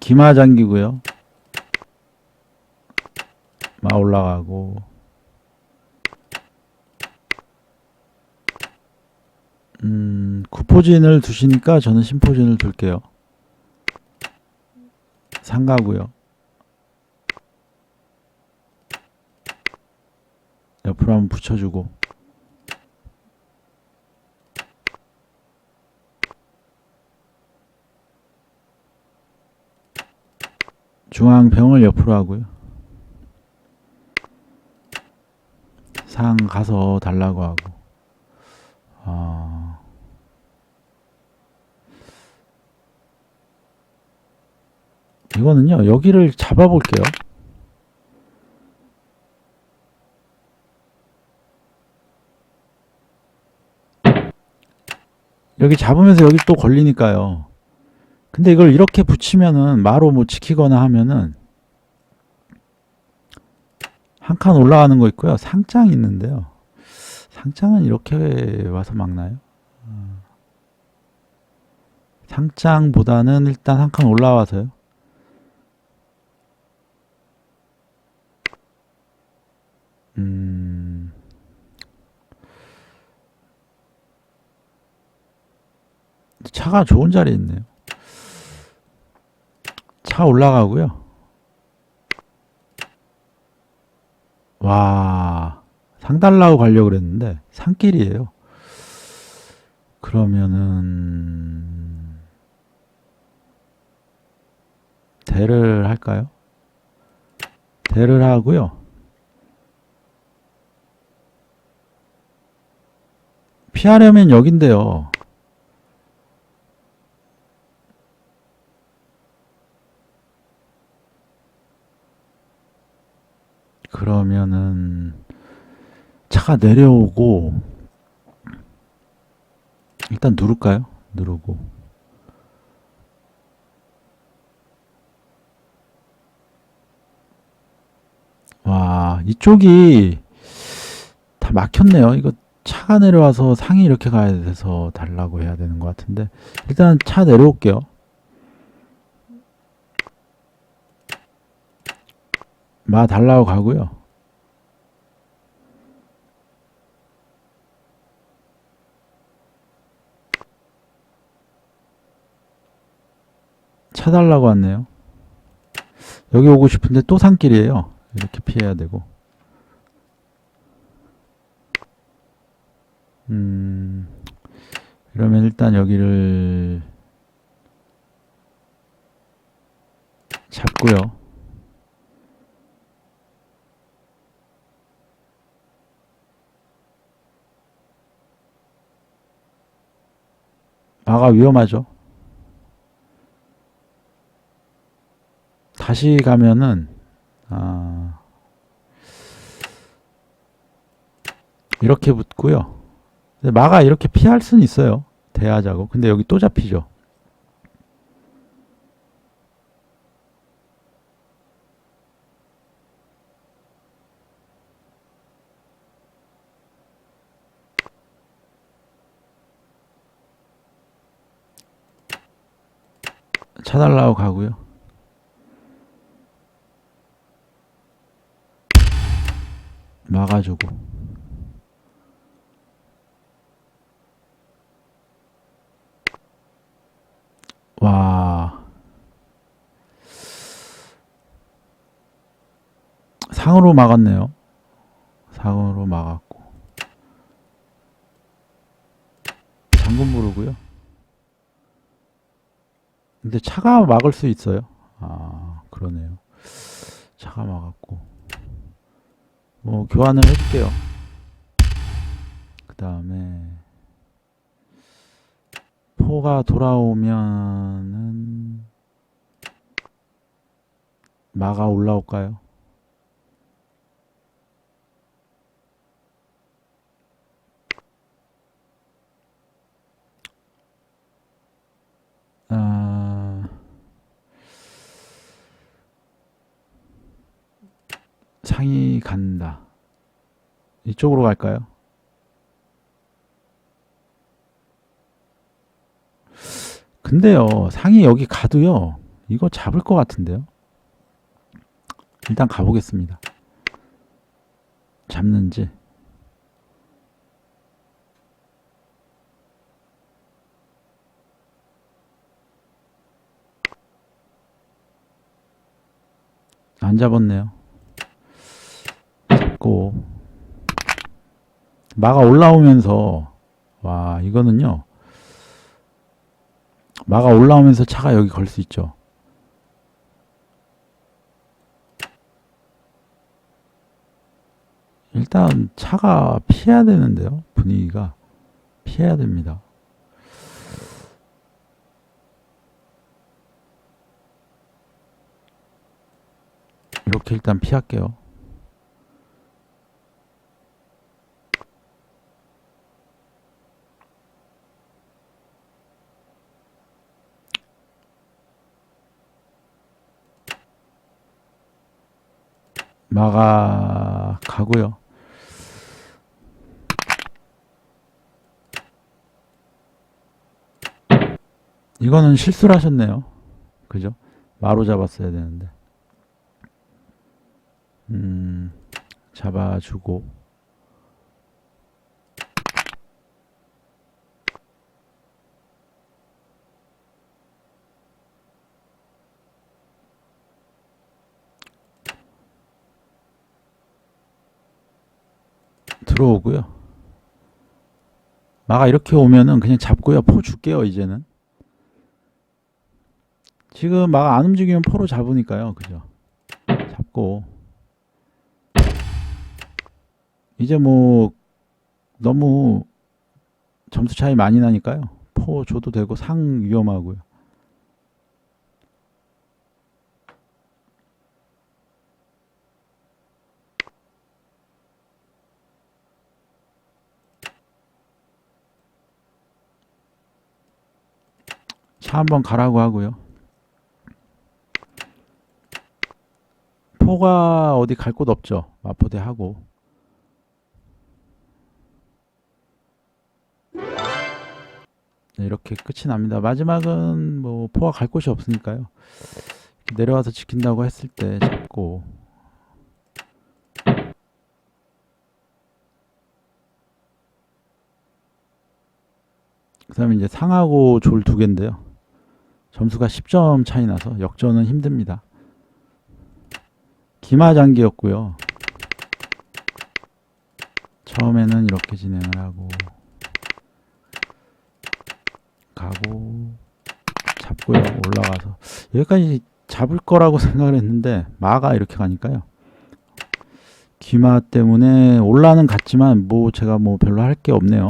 기마 잠기고요. 마 올라가고. 음, 구포진을 두시니까 저는 신포진을 둘게요. 상가고요. 옆으로 한번 붙여주고. 중앙병을 옆으로 하고요. 상 가서 달라고 하고. 아. 이거는요, 여기를 잡아볼게요. 여기 잡으면서 여기 또 걸리니까요. 근데 이걸 이렇게 붙이면은 마로 뭐 지키거나 하면은 한 칸 올라가는 거 있고요. 상장이 있는데요. 상장은 이렇게 와서 막나요? 어. 상장보다는 일단 한 칸 올라와서요. 음. 차가 좋은 자리에 있네요. 차 올라가고요. 와, 상 달라고 가려고 그랬는데 산길이에요. 그러면은 대를 할까요? 대를 하고요. 피하려면 여긴데요. 그러면은 차가 내려오고 일단 누를까요? 누르고 와 이쪽이 다 막혔네요. 이거 차가 내려와서 상이 이렇게 가야 돼서 달라고 해야 되는 것 같은데 일단 차 내려올게요. 마 달라고 가고요. 차 달라고 왔네요. 여기 오고 싶은데 또 산길이에요. 이렇게 피해야 되고. 음, 이러면 일단 여기를 잡고요. 마가 위험하죠. 다시 가면은 아, 이렇게 붙고요. 마가 이렇게 피할 수는 있어요. 대하자고. 근데 여기 또 잡히죠. 차달라고 가고요. 막아주고. 와. 상으로 막았네요. 상으로 막았고. 장군 부르고요. 근데 차가 막을 수 있어요. 아, 그러네요. 차가 막았고. 뭐, 교환을 해줄게요. 그 다음에, 포가 돌아오면은, 마가 올라올까요? 상이 간다. 이쪽으로 갈까요? 근데요, 상이 여기 가도요, 이거 잡을 것 같은데요. 일단 가보겠습니다. 잡는지. 안 잡았네요. 잡고 마가 올라오면서 와 이거는요. 마가 올라오면서 차가 여기 걸 수 있죠. 일단 차가 피해야 되는데요. 분위기가 피해야 됩니다. 이렇게 일단 피할게요. 마가 가고요. 이거는 실수를 하셨네요. 그죠? 마로 잡았어야 되는데. 음, 잡아주고. 들어오고요. 마가 이렇게 오면은 그냥 잡고요. 포 줄게요, 이제는. 지금 마가 안 움직이면 포로 잡으니까요. 그죠? 잡고. 이제 뭐, 너무 점수 차이 많이 나니까요. 포 줘도 되고 상 위험하고요. 차 한번 가라고 하고요. 포가 어디 갈 곳 없죠. 마포대 하고. 네, 이렇게 끝이 납니다. 마지막은 뭐 포가 갈 곳이 없으니까요. 내려와서 지킨다고 했을 때 잡고 그 다음에 이제 상하고 졸 두 개인데요. 점수가 10점 차이 나서 역전은 힘듭니다. 기마장기였고요. 처음에는 이렇게 진행을 하고 가고 잡고요 올라가서 여기까지 잡을 거라고 생각을 했는데 마가 이렇게 가니까요 기마 때문에 올라는 갔지만 뭐 제가 뭐 별로 할 게 없네요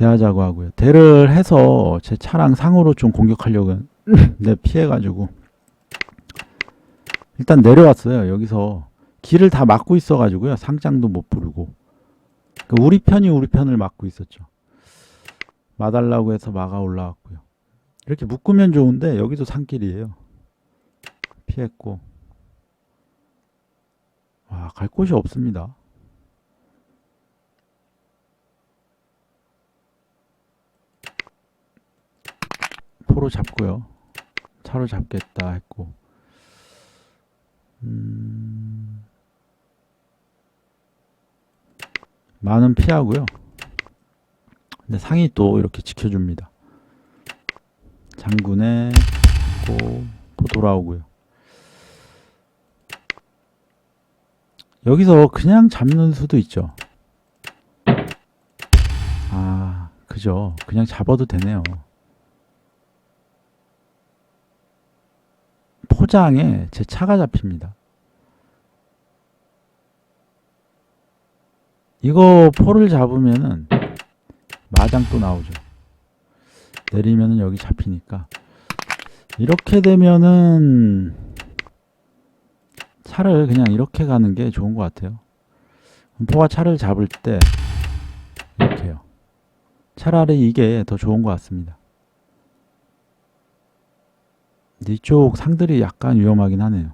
대하자고 하고요 대를 해서 제 차랑 상으로 좀 공격하려고 네 피해가지고 일단 내려왔어요 여기서 길을 다 막고 있어가지고요 상장도 못 부르고 그러니까 우리 편이 우리 편을 막고 있었죠 마달라고 해서 마가 올라왔고요. 이렇게 묶으면 좋은데 여기도 산길이에요. 피했고 와, 갈 곳이 없습니다. 포로 잡고요. 차로 잡겠다 했고 음... 많은 피하고요. 근데 상이 또 이렇게 지켜줍니다. 장군에 고, 고 돌아오고요. 여기서 그냥 잡는 수도 있죠. 아, 그죠. 그냥 잡아도 되네요. 포장에 제 차가 잡힙니다. 이거 포를 잡으면은 마장 또 나오죠. 내리면은 여기 잡히니까 이렇게 되면은 차를 그냥 이렇게 가는 게 좋은 것 같아요. 포가 차를 잡을 때 이렇게요. 차라리 이게 더 좋은 것 같습니다. 이쪽 상들이 약간 위험하긴 하네요.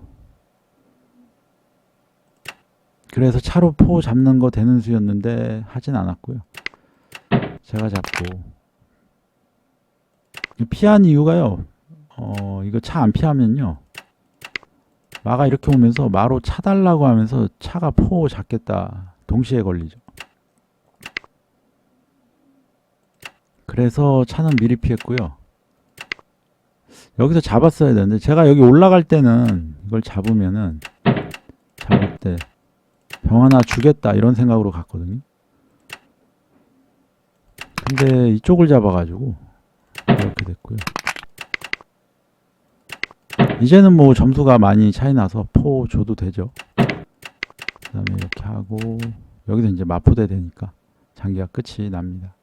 그래서 차로 포 잡는 거 되는 수였는데 하진 않았고요. 제가 잡고 피한 이유가요. 어, 이거 차 안 피하면요. 마가 이렇게 오면서 마로 차달라고 하면서 차가 포 잡겠다. 동시에 걸리죠. 그래서 차는 미리 피했고요. 여기서 잡았어야 되는데 제가 여기 올라갈 때는 이걸 잡으면은 잡을 때 병 하나 주겠다 이런 생각으로 갔거든요. 근데 이쪽을 잡아가지고 이렇게 됐고요. 이제는 뭐 점수가 많이 차이 나서 포 줘도 되죠. 그 다음에 이렇게 하고 여기서 이제 마포대 되니까 장기가 끝이 납니다.